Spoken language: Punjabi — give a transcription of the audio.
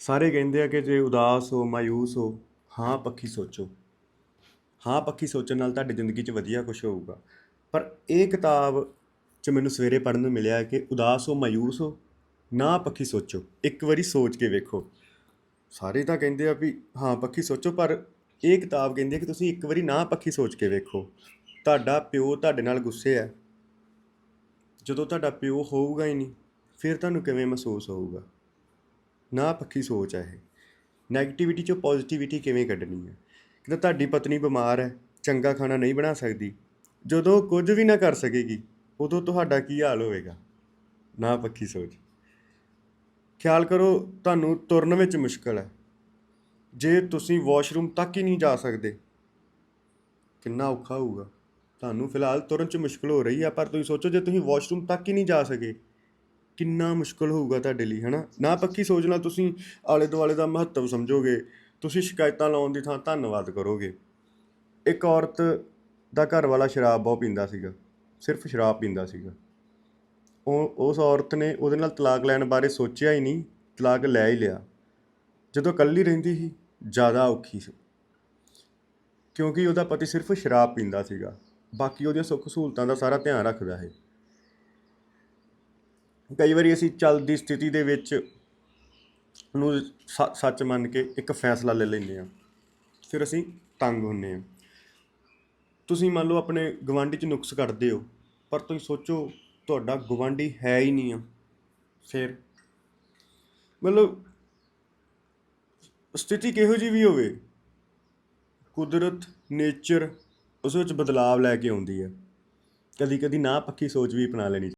ਸਾਰੇ ਕਹਿੰਦੇ ਆ ਕਿ ਜੇ ਉਦਾਸ ਹੋ, ਮਾਯੂਸ ਹੋ, ਹਾਂ ਪੱਖੀ ਸੋਚੋ। ਹਾਂ ਪੱਖੀ ਸੋਚਣ ਨਾਲ ਤੁਹਾਡੀ ਜ਼ਿੰਦਗੀ 'ਚ ਵਧੀਆ ਕੁਝ ਹੋਊਗਾ। ਪਰ ਇਹ ਕਿਤਾਬ 'ਚ ਮੈਨੂੰ ਸਵੇਰੇ ਪੜ੍ਹਨ ਨੂੰ ਮਿਲਿਆ ਕਿ ਉਦਾਸ ਹੋ, ਮਾਯੂਸ ਹੋ, ਨਾ ਪੱਖੀ ਸੋਚੋ। ਇੱਕ ਵਾਰੀ ਸੋਚ ਕੇ ਵੇਖੋ। ਸਾਰੇ ਤਾਂ ਕਹਿੰਦੇ ਆ ਵੀ ਹਾਂ ਪੱਖੀ ਸੋਚੋ, ਪਰ ਇਹ ਕਿਤਾਬ ਕਹਿੰਦੀ ਹੈ ਕਿ ਤੁਸੀਂ ਇੱਕ ਵਾਰੀ ਨਾ ਪੱਖੀ ਸੋਚ ਕੇ ਵੇਖੋ। ਤੁਹਾਡਾ ਪਿਓ ਤੁਹਾਡੇ ਨਾਲ ਗੁੱਸੇ ਹੈ। ਜਦੋਂ ਤੁਹਾਡਾ ਪਿਓ ਹੋਊਗਾ ਹੀ ਨਹੀਂ, ਫਿਰ ਤੁਹਾਨੂੰ ਕਿਵੇਂ ਮਹਿਸੂਸ ਹੋਊਗਾ? ਨਾ ਪੱਖੀ ਸੋਚ ਹੈ ਇਹ। ਨੈਗੇਟਿਵਿਟੀ ਚੋਂ ਪੋਜ਼ਿਟਿਵਿਟੀ ਕਿਵੇਂ ਕੱਢਣੀ ਹੈ ਕਿ ਤੁਹਾਡੀ ਪਤਨੀ ਬਿਮਾਰ ਹੈ, ਚੰਗਾ ਖਾਣਾ ਨਹੀਂ ਬਣਾ ਸਕਦੀ। ਜਦੋਂ ਕੁਝ ਵੀ ਨਾ ਕਰ ਸਕੇਗੀ, ਉਦੋਂ ਤੁਹਾਡਾ ਕੀ ਹਾਲ ਹੋਵੇਗਾ? ਨਾ ਪੱਖੀ ਸੋਚ। ਖਿਆਲ ਕਰੋ, ਤੁਹਾਨੂੰ ਤੁਰਨ ਵਿੱਚ ਮੁਸ਼ਕਲ ਹੈ। ਜੇ ਤੁਸੀਂ ਵਾਸ਼ਰੂਮ ਤੱਕ ਹੀ ਨਹੀਂ ਜਾ ਸਕਦੇ, ਕਿੰਨਾ ਔਖਾ ਹੋਊਗਾ। ਤੁਹਾਨੂੰ ਫਿਲਹਾਲ ਤੁਰਨ 'ਚ ਮੁਸ਼ਕਲ ਹੋ ਰਹੀ ਹੈ ਪਰ ਤੁਸੀਂ ਸੋਚੋ, ਜੇ ਤੁਸੀਂ ਵਾਸ਼ਰੂਮ ਤੱਕ ਹੀ ਨਹੀਂ ਜਾ ਸਕੇ ਕਿੰਨਾ ਮੁਸ਼ਕਲ ਹੋਊਗਾ ਤੁਹਾਡੇ ਲਈ, ਹਨਾ? ਨਾ ਪੱਕੀ ਸੋਚਣਾ ਤੁਸੀਂ ਆਲੇ ਦੁਆਲੇ ਦਾ ਮਹੱਤਵ ਸਮਝੋਗੇ, ਤੁਸੀਂ ਸ਼ਿਕਾਇਤਾਂ ਲਾਉਣ ਦੀ ਥਾਂ ਧੰਨਵਾਦ ਕਰੋਗੇ। ਇੱਕ ਔਰਤ ਦਾ ਘਰ ਵਾਲਾ ਸ਼ਰਾਬ ਬਹੁਤ ਪੀਂਦਾ ਸੀਗਾ, ਸਿਰਫ ਸ਼ਰਾਬ ਪੀਂਦਾ ਸੀਗਾ। ਉਹ, ਉਸ ਔਰਤ ਨੇ ਉਹਦੇ ਨਾਲ ਤਲਾਕ ਲੈਣ ਬਾਰੇ ਸੋਚਿਆ ਹੀ ਨਹੀਂ, ਤਲਾਕ ਲੈ ਹੀ ਲਿਆ। ਜਦੋਂ ਇਕੱਲੀ ਰਹਿੰਦੀ ਸੀ, ਜ਼ਿਆਦਾ ਔਖੀ ਸੀ। ਕਿਉਂਕਿ ਉਹਦਾ ਪਤੀ ਸਿਰਫ ਸ਼ਰਾਬ ਪੀਂਦਾ ਸੀਗਾ, ਬਾਕੀ ਉਹਦੀਆਂ ਸੁੱਖ ਸਹੂਲਤਾਂ ਦਾ ਸਾਰਾ ਧਿਆਨ ਰੱਖਦਾ ਹੈ ਕਈ ਵਾਰੀ ਅਸੀਂ ਚੱਲਦੀ ਸਥਿਤੀ ਦੇ ਵਿੱਚ ਨੂੰ ਸ- ਸੱਚ ਮੰਨ ਕੇ ਇੱਕ ਫੈਸਲਾ ਲੈ ਲੈਂਦੇ ਹਾਂ। ਫਿਰ ਅਸੀਂ ਤੰਗ ਹੁੰਨੇ ਹਾਂ। ਤੁਸੀਂ ਮੰਨ ਲਓ ਆਪਣੇ ਗਵਾਂਢੀ 'ਚ ਨੁਕਸ ਕੱਢਦੇ ਹੋ, ਪਰ ਤੁਸੀਂ ਸੋਚੋ ਤੁਹਾਡਾ ਗਵਾਂਢੀ ਹੈ ਹੀ ਨਹੀਂ ਆ। ਫਿਰ ਮਤਲਬ ਸਥਿਤੀ ਕਿਹੋ ਜਿਹੀ ਵੀ ਹੋਵੇ, ਕੁਦਰਤ, ਨੇਚਰ ਉਸ ਵਿੱਚ ਬਦਲਾਵ ਲੈ ਕੇ ਆਉਂਦੀ ਹੈ ਕਦੀ ਕਦੀ ਨਾ ਪੱਕੀ ਸੋਚ ਵੀ ਅਪਣਾ ਲੈਣੀ